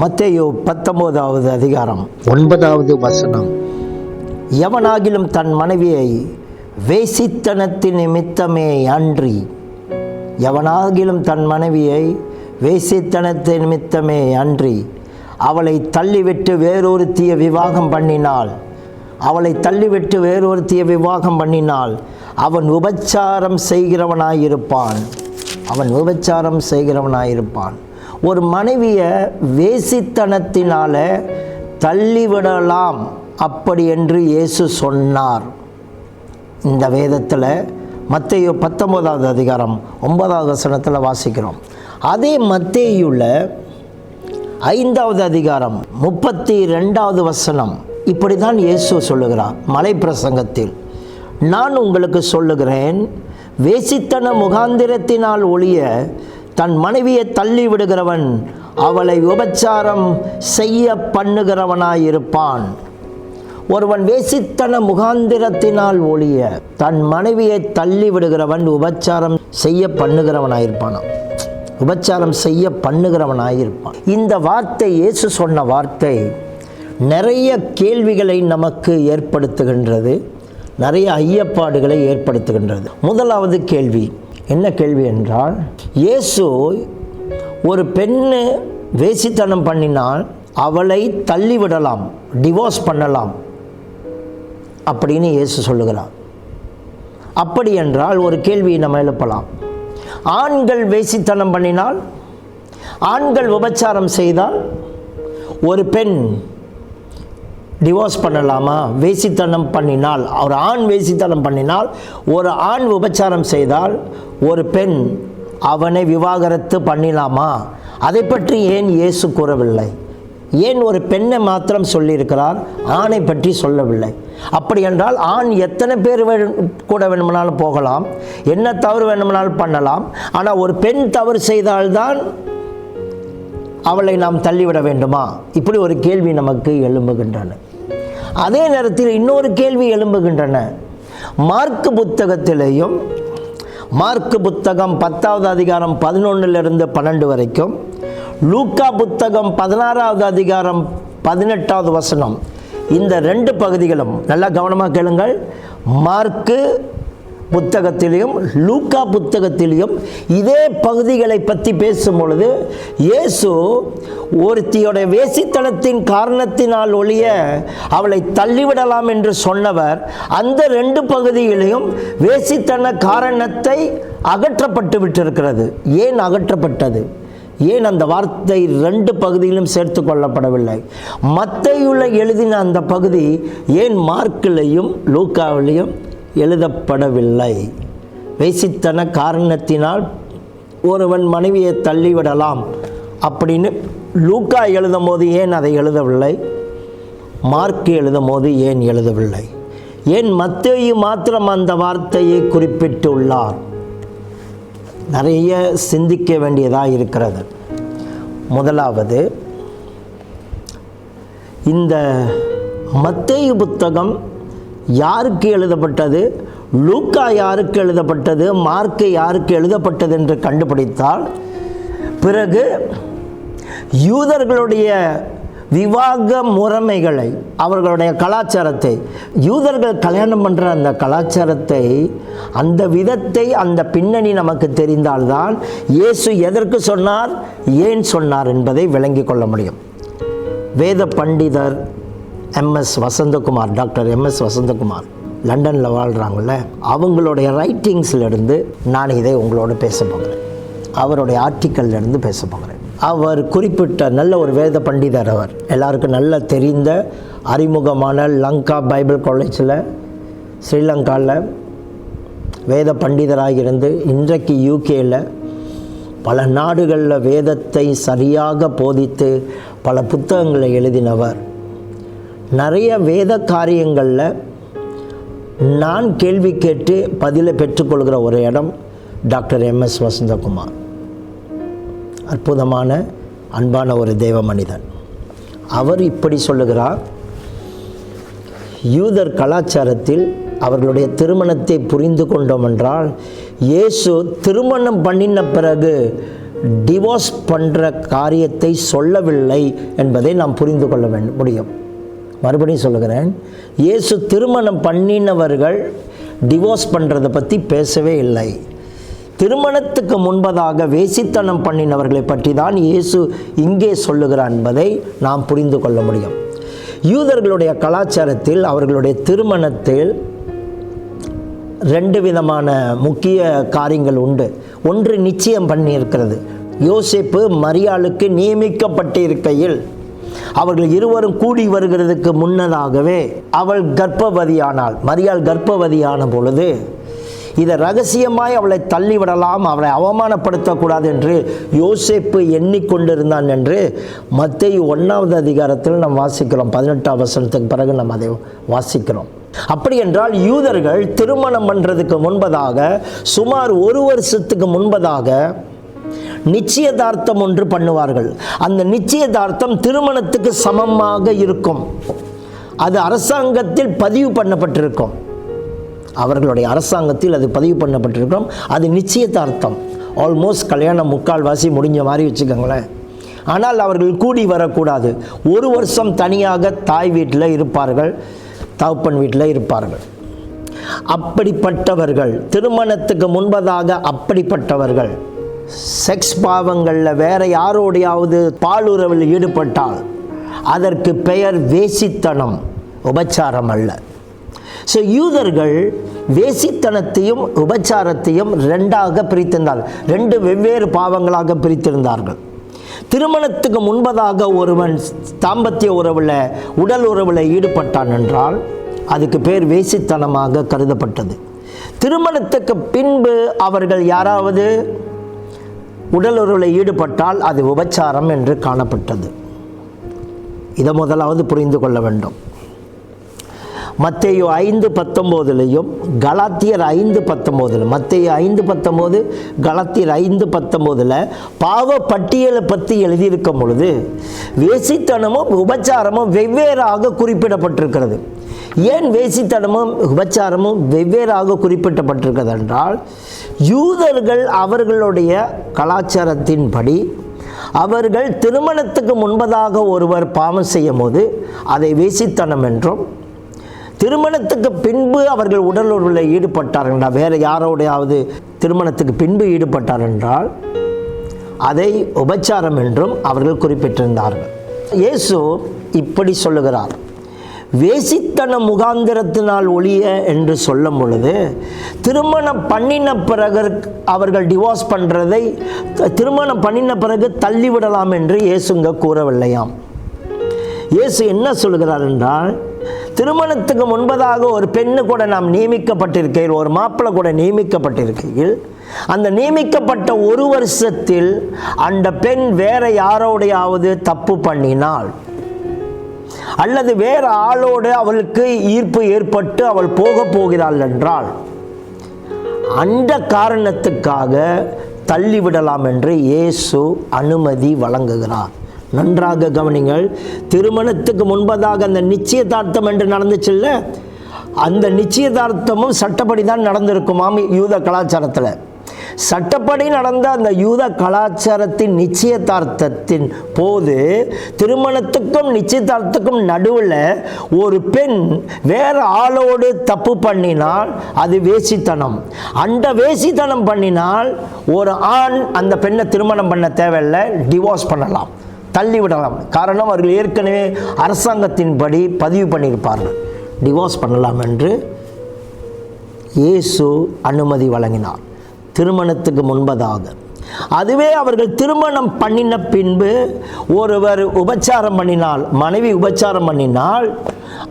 மத்தேயு பத்தொன்பதாவது அதிகாரம். ஒன்பதாவது வசனம். எவனாகிலும் தன் மனைவியை வேசித்தனத்தின் நிமித்தமே அன்றி எவனாகிலும் தன் மனைவியை வேசித்தனத்தின் நிமித்தமே அன்றி அவளை தள்ளிவிட்டு வேறொருத்திய விவாகம் பண்ணினாள் அவளை தள்ளிவிட்டு வேறொருத்திய விவாகம் பண்ணினால் அவன் உபச்சாரம் செய்கிறவனாயிருப்பான். அவன் உபச்சாரம் செய்கிறவனாயிருப்பான். ஒரு மனைவியை வேசித்தனத்தினால தள்ளிவிடலாம் அப்படி என்று இயேசு சொன்னார். இந்த வேதத்தில் மத்தையோ பத்தொன்பதாவது அதிகாரம் ஒன்பதாவது வசனத்தில் வாசிக்கிறோம். அதே மத்தேயுள்ள ஐந்தாவது அதிகாரம் முப்பத்தி ரெண்டாவது வசனம் இப்படி தான் இயேசு சொல்லுகிறார் மலை பிரசங்கத்தில். நான் உங்களுக்கு சொல்லுகிறேன் வேசித்தன முகாந்திரத்தினால் ஒழிய தன் மனைவியை தள்ளி விடுகிறவன் அவளை உபச்சாரம் செய்ய பண்ணுகிறவனாயிருப்பான். ஒருவன் வேசித்தன முகாந்திரத்தினால் ஒழிய தன் மனைவியை தள்ளி விடுகிறவன் உபச்சாரம் செய்ய பண்ணுகிறவனாயிருப்பானான் உபச்சாரம் செய்ய பண்ணுகிறவனாயிருப்பான். இந்த வார்த்தை இயேசு சொன்ன வார்த்தை நிறைய கேள்விகளை நமக்கு ஏற்படுத்துகின்றது. நிறைய ஐயப்பாடுகளை ஏற்படுத்துகின்றது. முதலாவது கேள்வி என்ன கேள்வி என்றால் இயேசு ஒரு பெண்ணு வேசித்தனம் பண்ணினால் அவளை தள்ளிவிடலாம் டிவோர்ஸ் பண்ணலாம் அப்படின்னு இயேசு சொல்லுகிறார். அப்படி என்றால் ஒரு கேள்வியை நம்ம எழுப்பலாம். ஆண்கள் வேசித்தனம் பண்ணினால் ஆண்கள் உபச்சாரம் செய்தால் ஒரு பெண் டிவோர்ஸ் பண்ணலாமா? வேசித்தனம் பண்ணினால் ஒரு ஆண் வேசித்தனம் பண்ணினால் ஒரு ஆண் உபச்சாரம் செய்தால் ஒரு பெண் அவனை விவாகரத்து பண்ணிலாமா? அதை பற்றி ஏன் இயேசு கூறவில்லை? ஏன் ஒரு பெண்ணை மாத்திரம் சொல்லியிருக்கிறார்? ஆணை பற்றி சொல்லவில்லை. அப்படி என்றால் ஆண் எத்தனை பேர் கூட வேணுமானாலும் போகலாம். என்ன தவறு வேணுமானாலும் பண்ணலாம். ஆனால் ஒரு பெண் தவறு செய்தால்தான் அவளை நாம் தள்ளிவிட வேண்டுமா? இப்படி ஒரு கேள்வி நமக்கு எழும்புகின்றன. அதே நேரத்தில் இன்னொரு கேள்வி எழும்புகின்றன. மார்க்கு புத்தகத்திலேயும் மார்க்கு புத்தகம் பத்தாவது அதிகாரம் பதினொன்றிலிருந்து பன்னெண்டு வரைக்கும் லூக்கா புத்தகம் பதினாறாவது அதிகாரம் பதினெட்டாவது வசனம் இந்த ரெண்டு பகுதிகளும் நல்லா கவனமாக கேளுங்கள். மார்க்கு புத்தகத்திலையும் லூக்கா புத்தகத்திலையும் இதே பகுதிகளை பற்றி பேசும் பொழுது இயேசு ஒருத்தியோட வேசித்தனத்தின் காரணத்தினால் ஒழிய அவளை தள்ளிவிடலாம் என்று சொன்னவர் அந்த ரெண்டு பகுதியிலையும் வேசித்தன காரணத்தை அகற்றப்பட்டு விட்டிருக்கிறது. ஏன் அகற்றப்பட்டது? ஏன் அந்த வார்த்தை ரெண்டு பகுதியிலும் சேர்த்து கொள்ளப்படவில்லை? மத்தையுள்ள எழுதின அந்த பகுதி ஏன் மார்க்கிலையும் லூக்காவிலையும் எழுதப்படவில்லை. வேசித்தன காரணத்தினால் ஒருவன் மனைவியை தள்ளிவிடலாம் அப்படின்னு லூக்கா எழுதும் போது ஏன் அதை எழுதவில்லை? மார்க் எழுதும் போது ஏன் எழுதவில்லை? ஏன் மத்தேயு மாத்திரம் அந்த வார்த்தையை குறிப்பிட்டுள்ளார்? நிறைய சிந்திக்க வேண்டியதாக இருக்கிறது. முதலாவது இந்த மத்தேயு புத்தகம் யாருக்கு எழுதப்பட்டது? லூக்கா யாருக்கு எழுதப்பட்டது? மார்க்கு யாருக்கு எழுதப்பட்டது என்று கண்டுபிடித்தால் பிறகு யூதர்களுடைய விவாக முறைமைகளை அவர்களுடைய கலாச்சாரத்தை யூதர்கள் கல்யாணம் பண்ணுற அந்த கலாச்சாரத்தை அந்த விதத்தை அந்த பின்னணி நமக்கு தெரிந்தால்தான் இயேசு எதற்கு சொன்னார்? ஏன் சொன்னார் என்பதை விளங்கிக் கொள்ள முடியும். வேத பண்டிதர் MS Vasanthakumar doctor MS Vasanthakumar லண்டனில் வாழ்கிறாங்கல்ல அவங்களுடைய ரைட்டிங்ஸ்லேருந்து நான் இதை உங்களோட பேச போகிறேன். அவருடைய ஆர்டிக்கல்லேருந்து பேச போகிறேன். அவர் குறிப்பிட்ட நல்ல ஒரு வேத பண்டிதர் அவர். எல்லாருக்கும் நல்ல தெரிந்த அறிமுகமான லங்கா பைபிள் காலேஜில் ஸ்ரீலங்காவில் வேத பண்டிதராக இருந்து இன்றைக்கு யூகேயில் பல நாடுகளில் வேதத்தை சரியாக போதித்து பல புத்தகங்களை எழுதினவர். நிறைய வேத காரியங்களில் நான் கேள்வி கேட்டு பதிலை பெற்றுக்கொள்கிற ஒரு இடம் டாக்டர் எம்எஸ் வசந்தகுமார். அற்புதமான அன்பான ஒரு தெய்வ மனிதன். அவர் இப்படி சொல்லுகிறார் யூதர் கலாச்சாரத்தில் அவர்களுடைய திருமணத்தை புரிந்து கொண்டோம் என்றால் இயேசு திருமணம் பண்ணின பிறகு டிவோர்ஸ் பண்ணுற காரியத்தை சொல்லவில்லை என்பதை நாம் புரிந்து கொள்ள வேண்டும் முடியும். மறுபடியும் சொல்லுகிறேன். இயேசு திருமணம் பண்ணினவர்கள் டிவோர்ஸ் பண்ணுறதை பற்றி பேசவே இல்லை. திருமணத்துக்கு முன்பதாக வேசித்தனம் பண்ணினவர்களை பற்றி தான் இயேசு இங்கே சொல்லுகிறார் என்பதை நாம் புரிந்து கொள்ள முடியும். யூதர்களுடைய கலாச்சாரத்தில் அவர்களுடைய திருமணத்தில் ரெண்டு விதமான முக்கிய காரியங்கள் உண்டு. ஒன்று நிச்சயம் பண்ணியிருக்கிறது. யோசிப்பு மரியாளுக்கு நியமிக்கப்பட்டிருக்கையில் அவர்கள் இருவரும் கூடி வருகிறதுக்கு முன்னதாகவே அவள் கர்ப்பவதியானாள். மரியாள் கர்ப்பவதியான பொழுது இதை ரகசியமாய் அவளை தள்ளிவிடலாம் அவளை அவமானப்படுத்தக்கூடாது என்று யோசேப்பு எண்ணிக்கொண்டிருந்தான் என்று மத்திய ஒன்றாவது அதிகாரத்தில் நாம் வாசிக்கிறோம். பதினெட்டாம் வசனத்துக்கு பிறகு நாம் அதை வாசிக்கிறோம். அப்படி என்றால் யூதர்கள் திருமணம் பண்ணுறதுக்கு முன்பதாக சுமார் ஒரு வருஷத்துக்கு முன்பதாக நிச்சயதார்த்தம் ஒன்று பண்ணுவார்கள். அந்த நிச்சயதார்த்தம் திருமணத்துக்கு சமமாக இருக்கும். அது அரசாங்கத்தில் பதிவு பண்ணப்பட்டிருக்கும். அவர்களுடைய அரசாங்கத்தில் அது பதிவு பண்ணப்பட்டிருக்கும். அது நிச்சயதார்த்தம். ஆல்மோஸ்ட் கல்யாணம் முக்கால்வாசி முடிஞ்ச மாதிரி வச்சுக்கோங்களேன். ஆனால் அவர்கள் கூடி வரக்கூடாது. ஒரு வருஷம் தனியாக தாய் வீட்டில் இருப்பார்கள் தகப்பன் வீட்டில் இருப்பார்கள். அப்படிப்பட்டவர்கள் திருமணத்துக்கு முன்பதாக அப்படிப்பட்டவர்கள் செக்ஸ் பாவங்களில் வேற யாரோடையாவது பாலுறவில் ஈடுபட்டால் அதற்கு பெயர் வேசித்தனம். உபச்சாரம் அல்ல. ஸோ யூதர்கள் வேசித்தனத்தையும் உபச்சாரத்தையும் ரெண்டாக பிரித்திருந்தார்கள் ரெண்டு வெவ்வேறு பாவங்களாக பிரித்திருந்தார்கள். திருமணத்துக்கு முன்பதாக ஒருவன் தாம்பத்திய உறவில் உடல் உறவில் ஈடுபட்டான் என்றால் அதுக்கு பேர் வேசித்தனமாக கருதப்பட்டது. திருமணத்துக்கு பின்பு அவர்கள் யாராவது உடல் ஈடுபட்டால் அது உபச்சாரம் என்று காணப்பட்டது. இதை முதலாவது புரிந்து கொள்ள வேண்டும். மத்தையோ ஐந்து பத்தொம்போதுலையும் கலாத்தியர் ஐந்து பத்தொம்போதில் மத்தையோ ஐந்து பத்தொம்போது கலாத்தியர் ஐந்து பத்தொம்போதில் பாவ பட்டியலை பற்றி எழுதியிருக்கும் பொழுது வேசித்தனமும் உபச்சாரமும் வெவ்வேறாக குறிப்பிடப்பட்டிருக்கிறது. ஏன் வேசித்தனமும் உபச்சாரமும் வெவ்வேறாக குறிப்பிடப்பட்டிருக்கிறது என்றால் யூதர்கள் அவர்களுடைய கலாச்சாரத்தின்படி அவர்கள் திருமணத்துக்கு முன்பதாக ஒருவர் பாவம் செய்யும் போது அதை வேசித்தனம் என்றும் திருமணத்துக்கு பின்பு அவர்கள் உடல் உறவில் ஈடுபட்டார் என்றால் வேறு யாரோடையாவது திருமணத்துக்கு பின்பு ஈடுபட்டார் என்றால் அதை உபச்சாரம் என்றும் அவர்கள் குறிப்பிட்டிருந்தார்கள். இயேசு இப்படி சொல்லுகிறார் வேசித்தன முகாந்திரத்தினால் ஒளிய என்று சொல்லும் பொழுது திருமணம் பண்ணின பிறகு அவர்கள் டிவோர்ஸ் பண்ணுறதை திருமணம் பண்ணின பிறகு தள்ளிவிடலாம் என்று இயேசுங்க கூறவில்லையாம். இயேசு என்ன சொல்கிறார் என்றால் திருமணத்துக்கு முன்பதாக ஒரு பெண்ணு கூட நாம் நியமிக்கப்பட்டிருக்கையில் ஒரு மாப்பிள்ளை கூட நியமிக்கப்பட்டிருக்கையில் அந்த நியமிக்கப்பட்ட ஒரு வருஷத்தில் அந்த பெண் வேற யாரோடையாவது தப்பு பண்ணினால் அல்லது வேற ஆளோடு அவளுக்கு ஈர்ப்பு ஏற்பட்டு அவள் போக போகிறாள் என்றால் அந்த காரணத்துக்காக தள்ளிவிடலாம் என்று இயேசு அனுமதி வழங்குகிறார். நன்றாக கவனிங்கள். திருமணத்துக்கு முன்பதாக அந்த நிச்சயதார்த்தம் என்று நடந்துச்சுல்ல அந்த நிச்சயதார்த்தமும் சட்டப்படி தான் நடந்திருக்குமாம் யூத கலாச்சாரத்தில். சட்டப்படி நடந்த அந்த யூத கலாச்சாரத்தின் நிச்சயதார்த்தத்தின் போது திருமணத்துக்கும் நிச்சயதார்த்தத்துக்கும் நடுவில் ஒரு பெண் வேற ஆளோடு தப்பு பண்ணினால் அது வேசித்தனம். அந்த வேசித்தனம் பண்ணினால் ஒரு ஆண் அந்த பெண்ணை திருமணம் பண்ண தேவையில்லை டிவோர்ஸ் பண்ணலாம். தள்ளிவிடலாம். காரணம் அவர்கள் ஏற்கனவே அரசாங்கத்தின்படி பதிவு பண்ணியிருப்பார்கள். டிவோர்ஸ் பண்ணலாம் என்று இயேசு அனுமதி வழங்கினார். திருமணத்துக்கு முன்பதாக. அதுவே அவர்கள் திருமணம் பண்ணின பின்பு ஒருவர் உபச்சாரம் பண்ணினால் மனைவி உபச்சாரம் பண்ணினால்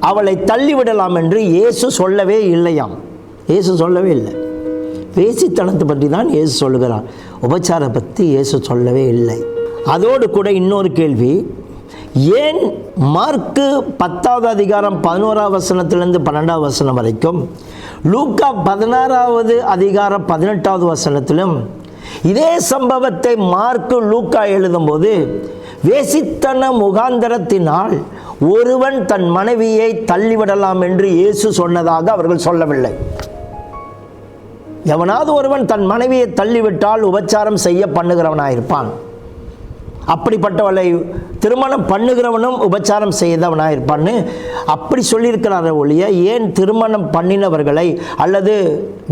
அவளை தள்ளிவிடலாம் என்று இயேசு சொல்லவே இல்லையாம். இயேசு சொல்லவே இல்லை. வேசித்தனத்தை பற்றி தான் இயேசு சொல்லுகிறார். உபச்சாரம் பற்றி இயேசு சொல்லவே இல்லை. அதோடு கூட இன்னொரு கேள்வி. ஏன் மார்க்கு பத்தாவது அதிகாரம் பதினோராவது வசனத்திலிருந்து பன்னெண்டாவது வசனம் வரைக்கும் லூக்கா பதினாறாவது அதிகாரம் பதினெட்டாவது வசனத்திலும் இதே சம்பவத்தை மார்க்கு லூக்கா எழுதும்போது வேசித்தன முகாந்தரத்தினால் ஒருவன் தன் மனைவியை தள்ளிவிடலாம் என்று இயேசு சொன்னதாக அவர்கள் சொல்லவில்லை. எவனாவது ஒருவன் தன் மனைவியை தள்ளிவிட்டால் உபச்சாரம் செய்ய பண்ணுகிறவனாயிருப்பான். அப்படிப்பட்டவளை திருமணம் பண்ணுகிறவனும் உபச்சாரம் செய்தவனாக இருப்பான்னு அப்படி சொல்லியிருக்கிறார ஒழிய ஏன் திருமணம் பண்ணினவர்களை அல்லது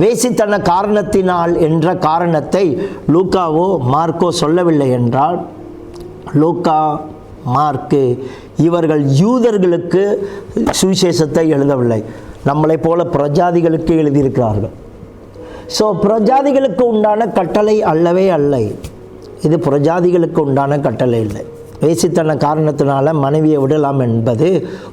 வேசித்தன காரணத்தினால் என்ற காரணத்தை லூக்காவோ மார்க்கோ சொல்லவில்லை என்றால் லூக்கா மார்க்கு இவர்கள் யூதர்களுக்கு சுவிசேஷத்தை எழுதவில்லை. நம்மளைப் போல பிரஜாதிகளுக்கு எழுதியிருக்கிறார்கள். ஸோ பிரஜாதிகளுக்கு உண்டான கட்டளை அல்லவே அல்ல. இது புறஜாதிகளுக்கு உண்டான கட்டளை இல்லை. வேசித்தன காரணத்தினால மனைவியை விடலாம் என்பது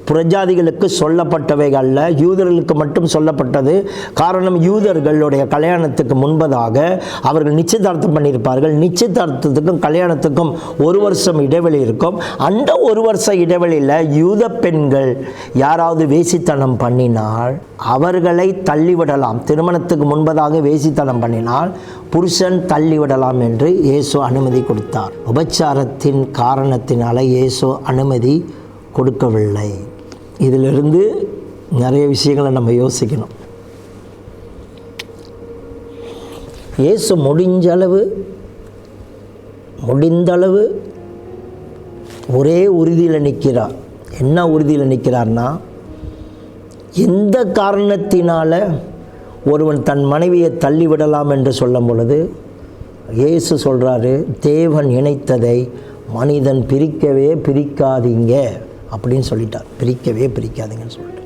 புறஜாதிகளுக்கு சொல்லப்பட்டவை அல்ல. யூதர்களுக்கு மட்டும் சொல்லப்பட்டது. காரணம் யூதர்களுடைய கல்யாணத்துக்கு முன்பதாக அவர்கள் நிச்சயதார்த்தம் பண்ணியிருப்பார்கள். நிச்சயதார்த்தத்துக்கும் கல்யாணத்துக்கும் ஒரு வருஷம் இடைவெளி இருக்கும். அந்த ஒரு வருஷ இடைவெளியில் யூத பெண்கள் யாராவது வேசித்தனம் பண்ணினால் அவர்களை தள்ளிவிடலாம். திருமணத்துக்கு முன்பதாக வேசித்தனம் பண்ணினால் புருஷன் தள்ளிவிடலாம் என்று இயேசு அனுமதி கொடுத்தார். உபச்சாரத்தின் காரணத்தினால இயேசு அனுமதி கொடுக்கவில்லை. இதிலிருந்து நிறைய விஷயங்களை நம்ம யோசிக்கணும். இயேசு முடிஞ்ச அளவு முடிந்தளவு ஒரே உறுதியில் நிற்கிறார் என்ன உறுதியில் நிற்கிறார்னா எந்த காரணத்தினால ஒருவன் தன் மனைவியை தள்ளிவிடலாம் என்று சொல்லும் பொழுது இயேசு சொல்கிறாரு தேவன் இணைத்ததை மனிதன் பிரிக்கவே பிரிக்காதீங்க அப்படின்னு சொல்லிட்டார். பிரிக்கவே பிரிக்காதீங்கன்னு சொல்லிட்டு.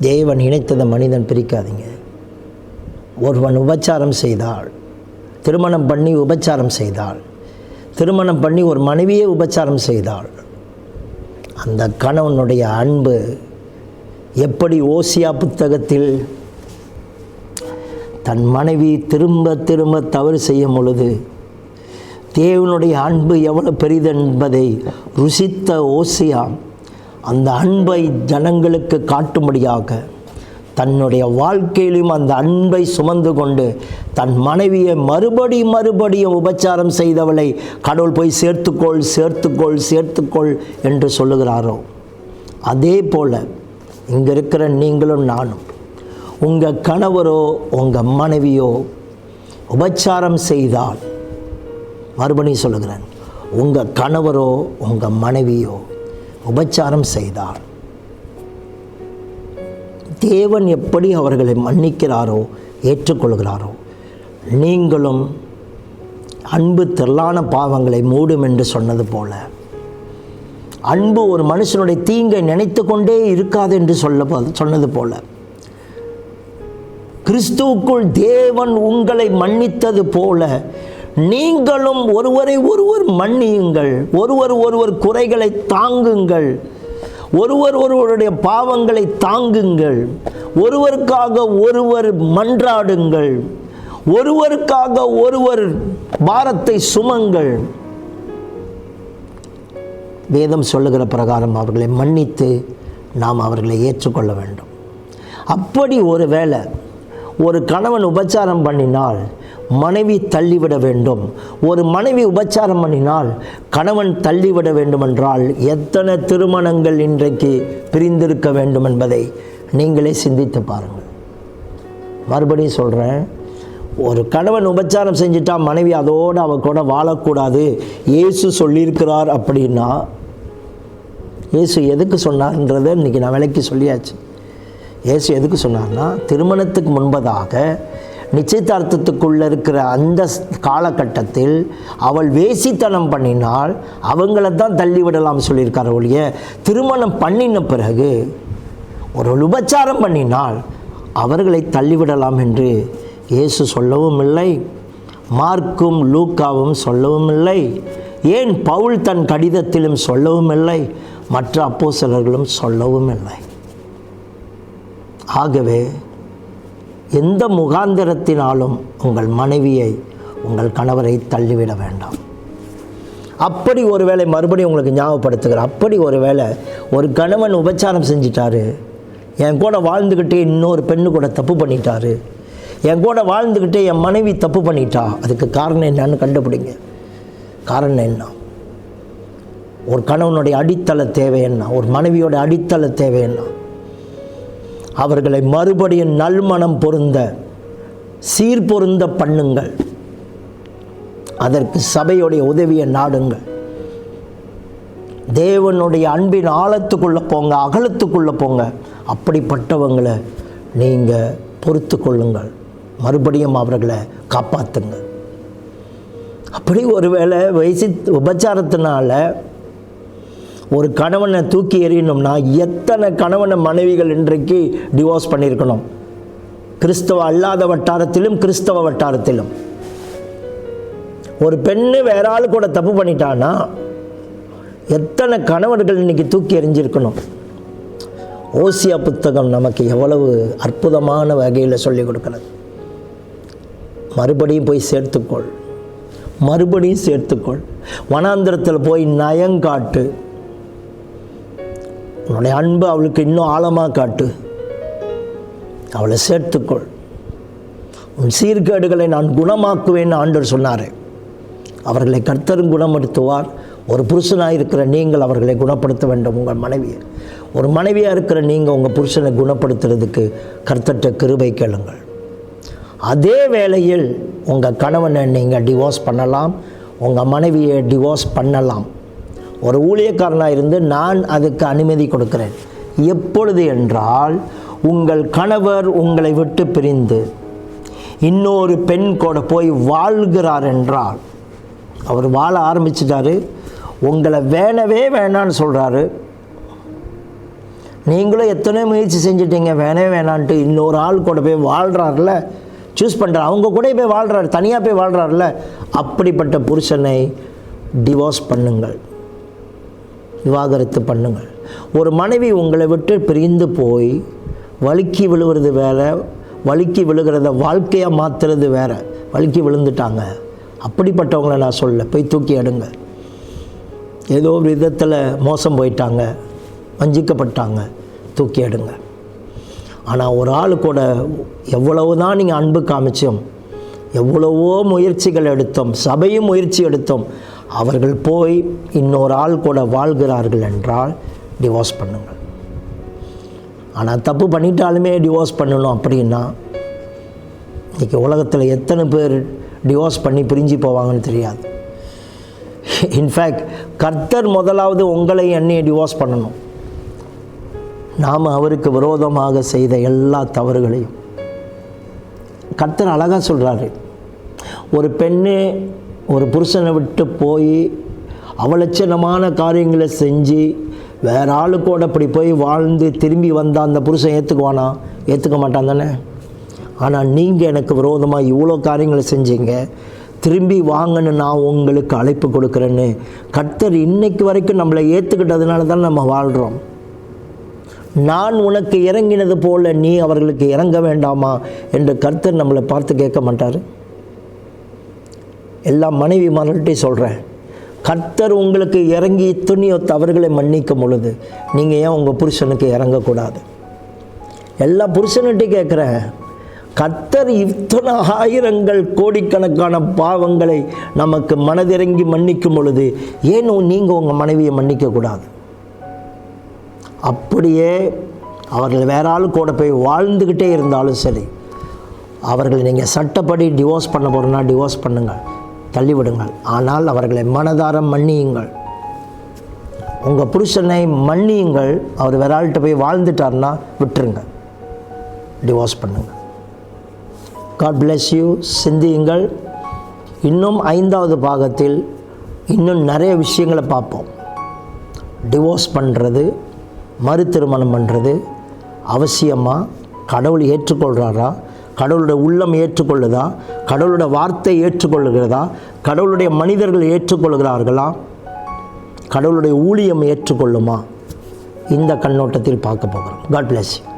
தேவன் இணைத்ததை மனிதன் பிரிக்காதீங்க. ஒருவன் உபச்சாரம் செய்தால் திருமணம் பண்ணி உபச்சாரம் செய்தால் திருமணம் பண்ணி ஒரு மனைவியே உபச்சாரம் செய்தால் அந்த கணவனுடைய அன்பு எப்படி ஓசியா புத்தகத்தில் தன் மனைவி திரும்ப திரும்ப தவறு செய்யும் பொழுது தேவனுடைய அன்பு எவ்வளவு பெரிது என்பதை ருசித்த ஓசியா அந்த அன்பை ஜனங்களுக்கு காட்டும்படியாக தன்னுடைய வாழ்க்கையிலும் அந்த அன்பை சுமந்து கொண்டு தன் மனைவியை மறுபடி மறுபடியும் உபச்சாரம் செய்தவளை கடவுள் போய் சேர்த்துக்கொள் சேர்த்துக்கொள் சேர்த்துக்கொள் என்று சொல்லுகிறாரோ? அதே போல் இங்கே இருக்கிற நீங்களும் நானும். உங்கள் கணவரோ உங்கள் மனைவியோ உபச்சாரம் செய்தால் மறுபடியும் சொல்லுகிறேன் உங்கள் கணவரோ உங்கள் மனைவியோ உபச்சாரம் செய்தால் தேவன் எப்படி அவர்களை மன்னிக்கிறாரோ ஏற்றுக்கொள்கிறாரோ நீங்களும் அன்பு திரளான பாவங்களை மூடும் என்று சொன்னது போல அன்பு ஒரு மனுஷனுடைய தீங்கை நினைத்து கொண்டே இருக்காது என்று சொல்ல சொன்னது போல. கிறிஸ்துவுக்குள் தேவன் உங்களை மன்னித்தது போல நீங்களும் ஒருவரை ஒருவர் மன்னியுங்கள். ஒருவர் ஒருவர் குறைகளை தாங்குங்கள். ஒருவர் ஒருவருடைய பாவங்களை தாங்குங்கள். ஒருவருக்காக ஒருவர் மன்றாடுங்கள். ஒருவருக்காக ஒருவர் பாரத்தை சுமங்கள். வேதம் சொல்லுகிற பிரகாரம் அவர்களை மன்னித்து நாம் அவர்களை ஏற்றுக்கொள்ள வேண்டும். அப்படி ஒரு வேளை ஒரு கணவன் உபச்சாரம் பண்ணினால் மனைவி தள்ளிவிட வேண்டும். ஒரு மனைவி உபச்சாரம் பண்ணினால் கணவன் தள்ளிவிட வேண்டுமென்றால் எத்தனை திருமணங்கள் இன்றைக்கு பிரிந்திருக்க வேண்டும் என்பதை நீங்களே சிந்தித்து பாருங்கள். மறுபடியும் சொல்கிறேன் ஒரு கணவன் உபச்சாரம் செஞ்சுட்டா மனைவி அதோடு அவ கூட வாழக்கூடாது. இயேசு சொல்லியிருக்கிறார் அப்படின்னா இயேசு எதுக்கு சொன்னார்ன்றதை இன்றைக்கி நான் விலைக்கு சொல்லியாச்சு. இயேசு எதுக்கு சொன்னார்னா திருமணத்துக்கு முன்பதாக நிச்சயதார்த்தத்துக்குள்ளே இருக்கிற அந்த காலகட்டத்தில் அவள் வேசித்தனம் பண்ணினால் அவங்கள தான் தள்ளிவிடலாம் சொல்லியிருக்கார் ஒழிய திருமணம் பண்ணின பிறகு ஒரு உபச்சாரம் பண்ணினால் அவர்களை தள்ளிவிடலாம் என்று இயேசு சொல்லவும் இல்லை மார்க்கும் லூக்காவும் சொல்லவும் இல்லை ஏன் பவுல் தன் கடிதத்திலும் சொல்லவும் இல்லை மற்ற அப்போ சிலர்களும் சொல்லவும் இல்லை? ஆகவே எந்த முகாந்திரத்தினாலும் உங்கள் மனைவியை உங்கள் கணவரை தள்ளிவிட வேண்டாம். அப்படி ஒருவேளை மறுபடியும் உங்களுக்கு ஞாபகப்படுத்துகிறேன் அப்படி ஒருவேளை ஒரு கணவன் உபச்சாரம் செஞ்சிட்டாரு என் கூட வாழ்ந்துக்கிட்டே இன்னொரு பெண்ணு கூட தப்பு பண்ணிட்டாரு என் கூட வாழ்ந்துக்கிட்டே என் மனைவி தப்பு பண்ணிட்டா அதுக்கு காரணம் என்னன்னு கண்டுபிடிங்க. காரணம் என்ன? ஒரு கணவனுடைய அடித்தள தேவை என்ன? ஒரு மனைவியோட அடித்தள தேவை என்ன? அவர்களை மறுபடியும் நல்மனம் பொருந்த சீர் பொருந்த பண்ணுங்கள். அதற்கு சபையுடைய உதவியை நாடுங்கள். தேவனுடைய அன்பின் ஆழத்துக்குள்ளே போங்க அகலத்துக்குள்ளே போங்க. அப்படிப்பட்டவங்களை நீங்கள் பொறுத்து கொள்ளுங்கள். மறுபடியும் அவர்களை காப்பாற்றுங்க அப்படி ஒருவேளை வயசு உபச்சாரத்தினால ஒரு கணவனை தூக்கி எறியணும்னா எத்தனை கணவனை மனைவிகள் இன்றைக்கு டிவோர்ஸ் பண்ணியிருக்கணும்? கிறிஸ்தவ அல்லாத வட்டாரத்திலும் கிறிஸ்தவ வட்டாரத்திலும். ஒரு பெண்ணு வேற ஆள் கூட தப்பு பண்ணிட்டான்னா எத்தனை கணவர்கள் இன்றைக்கி தூக்கி எறிஞ்சிருக்கணும்? ஓசியா புத்தகம் நமக்கு எவ்வளவு அற்புதமான வகையில் சொல்லிக் கொடுக்கிறது. மறுபடியும் போய் சேர்த்துக்கொள். மறுபடியும் சேர்த்துக்கொள். வனாந்திரத்தில் போய் நயங்காட்டு உன்னுடைய அன்பு அவளுக்கு இன்னும் ஆழமாக காட்டு. அவளை சேர்த்துக்கொள். உன் சீர்கேடுகளை நான் குணமாக்குவேன்னு ஆண்டவர் சொன்னார். அவர்களை கர்த்தரும் குணப்படுத்துவார். ஒரு புருஷனாக இருக்கிற நீங்கள் அவர்களை குணப்படுத்த வேண்டும் உங்கள் மனைவியை ஒரு மனைவியாக இருக்கிற நீங்கள் உங்கள் புருஷனை குணப்படுத்துறதுக்கு கர்த்தட்ட கிருபை கேளுங்கள். அதே வேளையில் உங்கள் கணவனை நீங்கள் டிவோர்ஸ் பண்ணலாம் உங்கள் மனைவியை டிவோர்ஸ் பண்ணலாம். ஒரு ஊழியக்காரனாக இருந்து நான் அதுக்கு அனுமதி கொடுக்கிறேன். எப்பொழுது என்றால் உங்கள் கணவர் உங்களை விட்டு பிரிந்து இன்னொரு பெண் கூட போய் வாழ்கிறார் என்றால் அவர் வாழ ஆரம்பிச்சிட்டாரு. உங்களை வேணவே வேணான்னு சொல்கிறாரு நீங்களும் எத்தனையோ முயற்சி செஞ்சிட்டீங்க வேணவே வேணான்ட்டு இன்னொரு ஆள் கூட போய் வாழ்கிறாருல சூஸ் பண்ணுறாரு அவங்க கூட போய் வாழ்கிறாரு தனியாக போய் வாழ்கிறாருல அப்படிப்பட்ட புருஷனை டிவோர்ஸ் பண்ணுங்கள். விவாகரத்து பண்ணுங்கள். ஒரு மனைவி உங்களை விட்டு பிரிந்து போய் வழுக்கி விழுகிறது வேற வழுக்கி விழுகிறத வாழ்க்கையாக மாற்றுறது வேற வழுக்கி விழுந்துட்டாங்க. அப்படிப்பட்டவங்களை நான் சொல்ல போய் தூக்கி எடுங்க. ஏதோ ஒரு விதத்தில் மோசம் போயிட்டாங்க. வஞ்சிக்கப்பட்டாங்க. தூக்கி எடுங்க. ஆனால் ஒரு ஆள் கூட எவ்வளவு தான் நீங்கள் அன்பு காமிச்சோம் எவ்வளவோ முயற்சிகள் எடுத்தோம் சபையும் முயற்சி எடுத்தோம் அவர்கள் போய் இன்னொரு ஆள் கூட வாழ்கிறார்கள் என்றால் டிவோர்ஸ் பண்ணுங்கள். ஆனால் தப்பு பண்ணிட்டாலுமே டிவோர்ஸ் பண்ணணும் அப்படின்னா இன்றைக்கி உலகத்தில் எத்தனை பேர் டிவோர்ஸ் பண்ணி பிரிஞ்சு போவாங்கன்னு தெரியாது. இன்ஃபேக்ட் கர்த்தர் முதலாவது உங்களை என்னையை டிவோர்ஸ் பண்ணணும். நாம் அவருக்கு விரோதமாக செய்த எல்லா தவறுகளையும். கர்த்தர் அழகாக சொல்கிறாரு ஒரு பெண்ணு ஒரு புருஷனை விட்டு போய் அவலட்சணமான காரியங்களை செஞ்சு வேற ஆளு கூட அப்படி போய் வாழ்ந்து திரும்பி வந்தால் அந்த புருஷன் ஏற்றுக்குவானா ஏற்றுக்க மாட்டான் தானே? ஆனால் நீங்கள் எனக்கு விரோதமாக இவ்வளோ காரியங்களை செஞ்சீங்க. திரும்பி வாங்கன்னு நான் உங்களுக்கு அழைப்பு கொடுக்குறேன்னு. கர்த்தர் இன்னைக்கு வரைக்கும் நம்மளை ஏற்றுக்கிட்டதுனால தான் நம்ம வாழ்கிறோம் நான் உனக்கு இறங்கினது போல நீ அவர்களுக்கு இறங்க வேண்டாமா? என்று கர்த்தர் நம்மளை பார்த்து கேட்க மாட்டார். எல்லா மனைவி மரட்டையும் சொல்கிறேன் கர்த்தர் உங்களுக்கு இறங்கி துணியோ தவறுகளை மன்னிக்கும் பொழுது நீங்கள் ஏன் உங்கள் புருஷனுக்கு இறங்கக்கூடாது? எல்லா புருஷன்கிட்டையும் கேட்குறேன். கர்த்தர் இத்தனை ஆயிரங்கள் கோடிக்கணக்கான பாவங்களை நமக்கு மனதிறங்கி மன்னிக்கும் பொழுது ஏன் நீங்கள் உங்கள் மனைவியை மன்னிக்கக்கூடாது? அப்படியே அவர்கள் வேற ஆள் கூட போய் வாழ்ந்துக்கிட்டே இருந்தாலும் சரி அவர்களை நீங்கள் சட்டப்படி டிவோர்ஸ் பண்ண போகிறோன்னா டிவோர்ஸ் பண்ணுங்கள் தள்ளிவிடுங்கள். ஆனால் அவர்களை மனதாரம் மன்னியுங்கள். உங்கள் புருஷனை மன்னியுங்கள். அவர் வேற ஆள்கிட்ட போய் வாழ்ந்துட்டார்னா விட்டுருங்க. டிவோர்ஸ் பண்ணுங்கள் காட் பிளெஸ் யூ சிந்தியுங்கள். இன்னும் ஐந்தாவது பாகத்தில் இன்னும் நிறைய விஷயங்களை பார்ப்போம். டிவோர்ஸ் பண்ணுறது மறு திருமணம் பண்ணுறது அவசியமா? கடவுள் ஏற்றுக்கொள்கிறாரா கடவுளுடைய உள்ளம் ஏற்றுக்கொள்ளுதா? கடவுளுடைய வார்த்தை ஏற்றுக்கொள்ளுகிறதா கடவுளுடைய மனிதர்கள் ஏற்றுக்கொள்கிறார்களா? கடவுளுடைய ஊழியம் ஏற்றுக்கொள்ளுமா? இந்த கண்ணோட்டத்தில் பார்க்க போகிறோம். God bless you